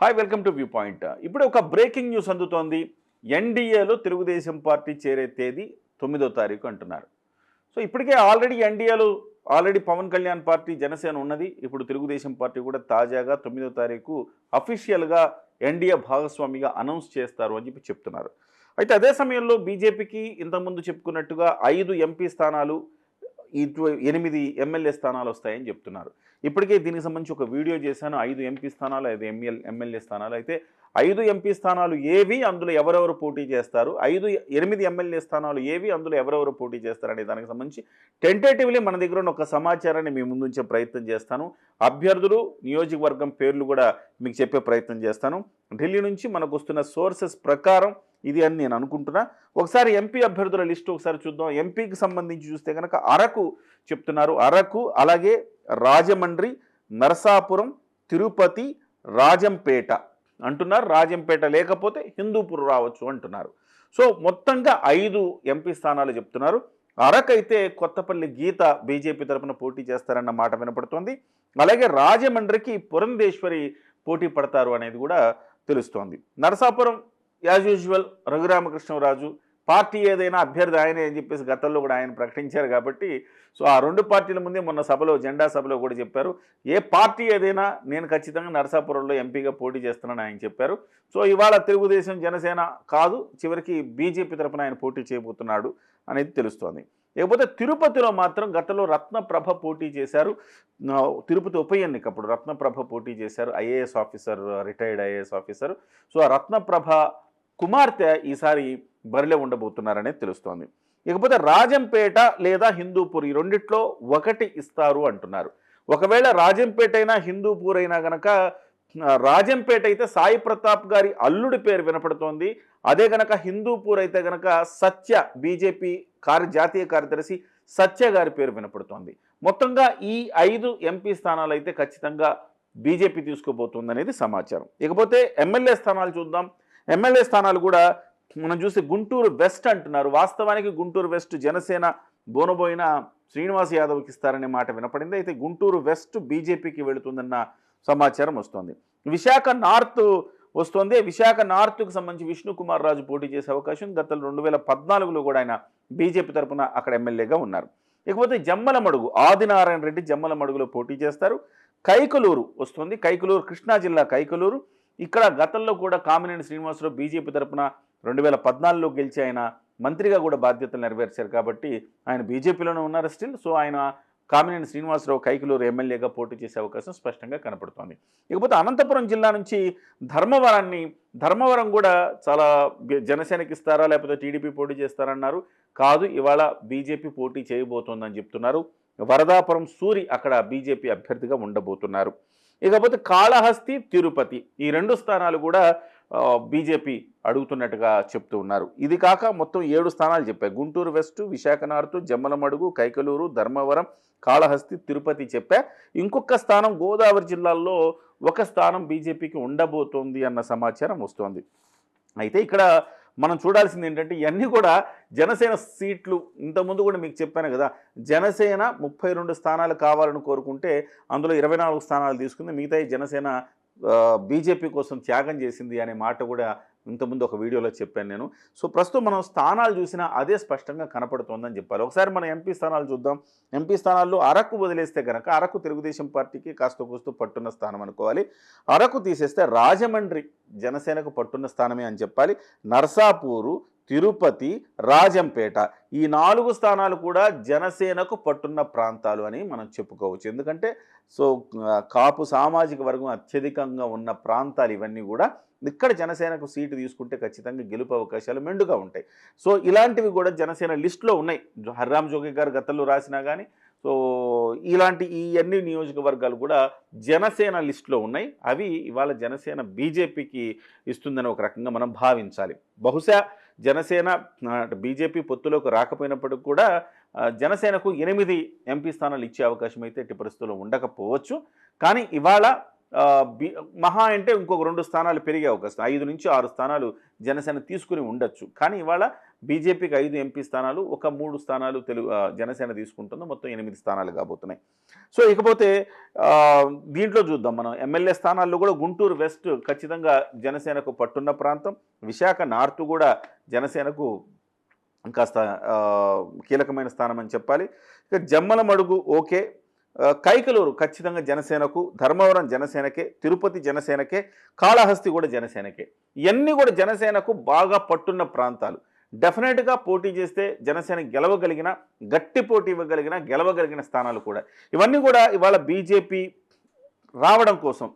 Hi welcome to view point ఇప్పుడు ఒక breaking news అందుతోంది. ఎన్డీఏలో తెలుగుదేశం పార్టీ చేరే తేదీ తొమ్మిదో తారీఖు అంటున్నారు. సో ఇప్పటికే ఆల్రెడీ ఎన్డీఏలో ఆల్రెడీ పవన్ కళ్యాణ్ పార్టీ జనసేన ఉన్నది. ఇప్పుడు తెలుగుదేశం పార్టీ కూడా తాజాగా తొమ్మిదో తారీఖు అఫీషియల్గా ఎన్డీఏ భాగస్వామిగా అనౌన్స్ చేస్తారు అని చెప్పి చెప్తున్నారు. అయితే అదే సమయంలో బీజేపీకి ఇంతకుముందు చెప్పుకున్నట్టుగా ఐదు ఎంపీ స్థానాలు ఇటు ఎనిమిది ఎమ్మెల్యే స్థానాలు వస్తాయని చెప్తున్నారు. ఇప్పటికే దీనికి సంబంధించి ఒక వీడియో చేశాను. ఐదు ఎంపీ స్థానాలు ఐదు ఎంఎల్ ఎమ్మెల్యే స్థానాలు. అయితే ఐదు ఎంపీ స్థానాలు ఏవి అందులో ఎవరెవరు పోటీ చేస్తారు? ఐదు ఎనిమిది ఎమ్మెల్యే స్థానాలు ఏవి అందులో ఎవరెవరు పోటీ చేస్తారు? అనే దానికి సంబంధించి టెంటేటివ్లీ మన దగ్గర ఉన్న ఒక సమాచారాన్ని మీ ముందుంచే ప్రయత్నం చేస్తాను. అభ్యర్థులు నియోజకవర్గం పేర్లు కూడా మీకు చెప్పే ప్రయత్నం చేస్తాను. ఢిల్లీ నుంచి మనకు వస్తున్న సోర్సెస్ ప్రకారం ఇది అని నేను అనుకుంటున్నా. ఒకసారి ఎంపీ అభ్యర్థుల లిస్టు ఒకసారి చూద్దాం. ఎంపీకి సంబంధించి చూస్తే కనుక అరకు చెప్తున్నారు. అరకు అలాగే రాజమండ్రి నరసాపురం తిరుపతి రాజంపేట అంటున్నారు. రాజంపేట లేకపోతే హిందూపూర్ రావచ్చు అంటున్నారు. సో మొత్తంగా ఐదు ఎంపీ స్థానాలు చెప్తున్నారు. అరకైతే కొత్తపల్లి గీత బీజేపీ తరపున పోటీ చేస్తారన్న మాట వినపడుతోంది. అలాగే రాజమండ్రికి పురంధేశ్వరి పోటీ పడతారు అనేది కూడా తెలుస్తోంది. Narasapuram as usual Raghurama Krishna Raju party ఏదైనా అభ్యర్థి ఆయనే అని చెప్పేసి గతంలో కూడా ఆయన ప్రకటించారు కాబట్టి సో ఆ రెండు పార్టీల ముందే మొన్న సభలో జెండా సభలో కూడా చెప్పారు. ఏ పార్టీ ఏదైనా నేను ఖచ్చితంగా నరసాపురంలో ఎంపీగా పోటీ చేస్తున్నానని ఆయన చెప్పారు. సో ఇవాళ తెలుగుదేశం జనసేన కాదు చివరికి బీజేపీ తరపున ఆయన పోటీ చేయబోతున్నాడు అనేది తెలుస్తోంది. లేకపోతే తిరుపతిలో మాత్రం గతంలో రత్నప్రభ పోటీ చేశారు. తిరుపతి ఉప ఎన్నిక అప్పుడు రత్నప్రభ పోటీ చేశారు. IAS officer retired IAS officer. So ఆ రత్నప్రభ కుమార్తె ఈసారి బరిలో ఉండబోతున్నారనేది తెలుస్తోంది. ఇకపోతే రాజంపేట లేదా హిందూపూర్ ఈ రెండిట్లో ఒకటి ఇస్తారు అంటున్నారు. ఒకవేళ రాజంపేట అయినా హిందూపూర్ అయినా గనక రాజంపేట అయితే సాయి ప్రతాప్ గారి అల్లుడి పేరు వినపడుతోంది. అదే గనక హిందూపూర్ అయితే గనక సత్య బీజేపీ కార్య జాతీయ కార్యదర్శి సత్య గారి పేరు వినపడుతోంది. మొత్తంగా ఈ ఐదు ఎంపీ స్థానాలు అయితే ఖచ్చితంగా బీజేపీ తీసుకోబోతుంది అనేది సమాచారం. ఇకపోతే ఎమ్మెల్యే స్థానాలు చూద్దాం. ఎమ్మెల్యే స్థానాలు కూడా మనం చూస్తే గుంటూరు వెస్ట్ అంటున్నారు. వాస్తవానికి గుంటూరు వెస్ట్ జనసేన బోనబోయిన శ్రీనివాస్ యాదవ్కి ఇస్తారనే మాట వినపడింది. అయితే గుంటూరు వెస్ట్ బీజేపీకి వెళుతుందన్న సమాచారం వస్తోంది. విశాఖ నార్త్ వస్తోంది. విశాఖ నార్త్కు సంబంధించి విష్ణుకుమార్ రాజు పోటీ చేసే అవకాశం గత రెండు వేల పద్నాలుగులో కూడా ఆయన బీజేపీ తరఫున అక్కడ ఎమ్మెల్యేగా ఉన్నారు. ఇకపోతే జమ్మలమడుగు ఆదినారాయణ రెడ్డి జమ్మలమడుగులో పోటీ చేస్తారు. కైకలూరు వస్తుంది. కైకలూరు కృష్ణా జిల్లా కైకలూరు. ఇక్కడ గతంలో కూడా కామినేని శ్రీనివాసరావు బీజేపీ తరపున రెండు వేల పద్నాలుగులో గెలిచి ఆయన మంత్రిగా కూడా బాధ్యతలు నెరవేర్చారు కాబట్టి ఆయన బీజేపీలోనే ఉన్నారు స్టిల్ సో ఆయన కామినేని శ్రీనివాసరావు కైకలూరు ఎమ్మెల్యేగా పోటీ చేసే అవకాశం స్పష్టంగా కనపడుతోంది. ఇకపోతే అనంతపురం జిల్లా నుంచి ధర్మవరాన్ని ధర్మవరం కూడా చాలా జనసేనకి ఇస్తారా లేకపోతే టీడీపీ పోటీ చేస్తారన్నారు. కాదు ఇవాళ బీజేపీ పోటీ చేయబోతోందని చెప్తున్నారు. వరదాపురం సూరి అక్కడ బీజేపీ అభ్యర్థిగా ఉండబోతున్నారు. ఇకపోతే కాళహస్తి తిరుపతి ఈ రెండు స్థానాలు కూడా బీజేపీ అడుగుతున్నట్టుగా చెప్తూ ఉన్నారు. ఇది కాక మొత్తం ఏడు స్థానాలు చెప్పాయి. గుంటూరు వెస్ట్ విశాఖ నార్త్ జమ్మలమడుగు కైకలూరు ధర్మవరం కాళహస్తి తిరుపతి చెప్పా. ఇంకొక స్థానం గోదావరి జిల్లాల్లో ఒక స్థానం బీజేపీకి ఉండబోతోంది అన్న సమాచారం వస్తోంది. అయితే ఇక్కడ మనం చూడాల్సింది ఏంటంటే ఇవన్నీ కూడా జనసేన సీట్లు ఇంతకుముందు కూడా మీకు చెప్పాను కదా జనసేన ముప్పై రెండు స్థానాలు కావాలని కోరుకుంటే అందులో ఇరవై నాలుగు స్థానాలు తీసుకుంది. మిగతా జనసేన బీజేపీ కోసం త్యాగం చేసింది అనే మాట కూడా ఇంతకుముందు ఒక వీడియోలో చెప్పాను నేను. సో ప్రస్తుతం మనం స్థానాలు చూసినా అదే స్పష్టంగా కనపడుతోందని చెప్పాలి. ఒకసారి మనం ఎంపీ స్థానాలు చూద్దాం. ఎంపీ స్థానాల్లో అరకు వదిలేస్తే కనుక అరకు తెలుగుదేశం పార్టీకి కాస్త కూస్తూ పట్టున్న స్థానం అనుకోవాలి. అరకు తీసేస్తే రాజమండ్రి జనసేనకు పట్టున్న స్థానమే అని చెప్పాలి. నర్సాపూరు తిరుపతి రాజంపేట ఈ నాలుగు స్థానాలు కూడా జనసేనకు పట్టున్న ప్రాంతాలు అని మనం చెప్పుకోవచ్చు. ఎందుకంటే సో కాపు సామాజిక వర్గం అత్యధికంగా ఉన్న ప్రాంతాలు ఇవన్నీ కూడా ఇక్కడ జనసేనకు సీటు తీసుకుంటే ఖచ్చితంగా గెలుపు అవకాశాలు మెండుగా ఉంటాయి. సో ఇలాంటివి కూడా జనసేన లిస్టులో ఉన్నాయి. హర్రామ్ జోగి గారు గతంలో రాసినా కానీ సో ఇలాంటి ఈ అన్ని నియోజకవర్గాలు కూడా జనసేన లిస్టులో ఉన్నాయి. అవి ఇవాళ జనసేన బీజేపీకి ఇస్తుందని ఒక రకంగా మనం భావించాలి. బహుశా జనసేన బీజేపీ పొత్తులోకి రాకపోయినప్పటికి కూడా జనసేనకు ఎనిమిది ఎంపీ స్థానాలు ఇచ్చే అవకాశం అయితే ఎట్టి పరిస్థితుల్లో ఉండకపోవచ్చు. కానీ ఇవాళ మహా అంటే ఇంకొక రెండు స్థానాలు పెరిగే అవకాశం ఐదు నుంచి ఆరు స్థానాలు జనసేన తీసుకుని ఉండొచ్చు. కానీ ఇవాళ బీజేపీకి ఐదు ఎంపీ స్థానాలు ఒక మూడు స్థానాలు తెలుగు జనసేన తీసుకుంటుంది. మొత్తం ఎనిమిది స్థానాలు కాబోతున్నాయి. సో ఇకపోతే దీంట్లో చూద్దాం మనం. ఎమ్మెల్యే స్థానాల్లో కూడా గుంటూరు వెస్ట్ ఖచ్చితంగా జనసేనకు పట్టున్న ప్రాంతం. విశాఖ నార్త్ కూడా జనసేనకు కాస్త కీలకమైన స్థానం అని చెప్పాలి. ఇక జమ్మల మడుగు ఓకే. కైకలూరు ఖచ్చితంగా జనసేనకు ధర్మవరం జనసేనకే తిరుపతి జనసేనకే కాళహస్తి కూడా జనసేనకే. ఇవన్నీ కూడా జనసేనకు బాగా పట్టున్న ప్రాంతాలు. డెఫినెట్గా పోటీ చేస్తే జనసేన గెలవగలిగిన గట్టి పోటీ ఇవ్వగలిగిన గెలవగలిగిన స్థానాలు కూడా. ఇవన్నీ కూడా ఇవాళ బీజేపీ రావడం కోసం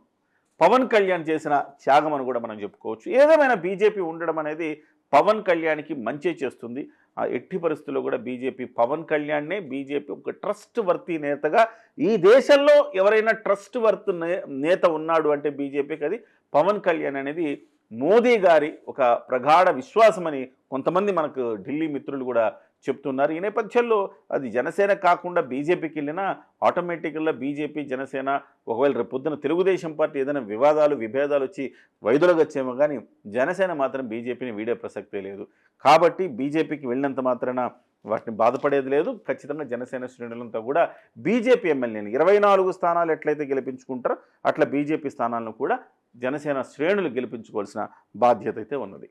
పవన్ కళ్యాణ్ చేసిన త్యాగం అని కూడా మనం చెప్పుకోవచ్చు. ఏదేమైనా బీజేపీ ఉండడం అనేది పవన్ కళ్యాణ్కి మంచి చేస్తుంది. ఆ ఎట్టి పరిస్థితుల్లో కూడా బీజేపీ పవన్ కళ్యాణ్నే బీజేపీ ఒక ట్రస్ట్ వర్తి నేతగా ఈ దేశంలో ఎవరైనా ట్రస్ట్ వర్త్ నే- నేత ఉన్నాడు అంటే బీజేపీకి అది పవన్ కళ్యాణ్ అనేది మోదీ గారి ఒక ప్రగాఢ విశ్వాసమని కొంతమంది మనకు ఢిల్లీ మిత్రులు కూడా చెప్తున్నారు. ఈ నేపథ్యంలో అది జనసేన కాకుండా బీజేపీకి వెళ్ళినా ఆటోమేటిక్గా బీజేపీ జనసేన ఒకవేళ రేపు పొద్దున తెలుగుదేశం పార్టీ ఏదైనా వివాదాలు విభేదాలు వచ్చి వైదొలగచ్చేమో కానీ జనసేన మాత్రం బీజేపీని వీడే ప్రసక్తే లేదు. కాబట్టి బీజేపీకి వెళ్ళినంత మాత్రాన వాటిని బాధపడేది లేదు. ఖచ్చితంగా జనసేన శ్రేణులంతా కూడా బీజేపీ ఎమ్మెల్యేని ఇరవై నాలుగు స్థానాలు ఎట్లయితే గెలిపించుకుంటారో అట్లా బీజేపీ స్థానాలను కూడా జనసేన శ్రేణులు గెలిపించుకోవాల్సిన బాధ్యత అయితే ఉన్నది.